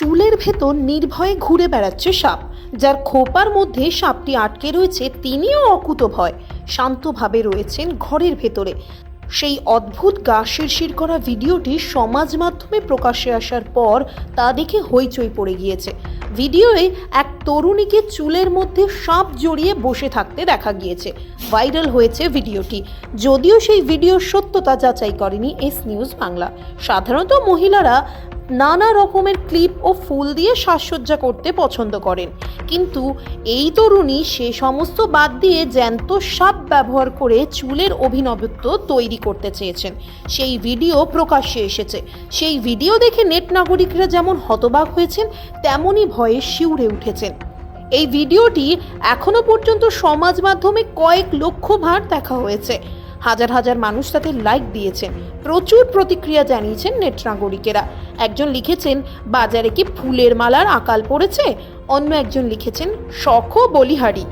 চুলের ভেতর নির্ভয়ে ঘুরে বেড়াচ্ছে সাপ। যার খোপার মধ্যে সাপটি আটকে রয়েছে, তিনিও অকুত ভয়। শান্তভাবে রয়েছেন ঘরের ভেতরে। সেই অদ্ভুত গা শিরশির করা ভিডিওটি সমাজ মাধ্যমে প্রকাশ্যে আসার পর তা দেখে হইচই পড়ে গিয়েছে। ভিডিওয়ে এক তরুণীকে চুলের মধ্যে সাপ জড়িয়ে বসে থাকতে দেখা গিয়েছে। ভাইরাল হয়েছে ভিডিওটি। যদিও সেই ভিডিওর সত্যতা যাচাই করেনি এস নিউজ বাংলা। সাধারণত মহিলারা নানা রকমের ক্লিপ ও ফুল দিয়ে সাজসজ্জা করতে পছন্দ করেন। কিন্তু এই তরুণী সে সমস্ত বাদ দিয়ে জ্যান্ত সাপ ব্যবহার করে চুলের অভিনবত্ব তৈরি করতে চেয়েছেন। সেই ভিডিও প্রকাশ্যে এসেছে। সেই ভিডিও দেখে নেট নাগরিকরা যেমন হতবাক হয়েছেন, তেমনই ভয়ে শিউরে উঠেছেন। এই ভিডিওটি এখনও পর্যন্ত সমাজ মাধ্যমে কয়েক লক্ষ ভার দেখা হয়েছে। হাজার হাজার মানুষ তাতে লাইক দিয়েছেন। প্রচুর প্রতিক্রিয়া জানিয়েছেন নেট নাগরিকেরা। একজন লিখেছেন, বাজারে কি ফুলের মালার আকাল পড়েছে? অন্য একজন লিখেছেন শখ বলিহারি।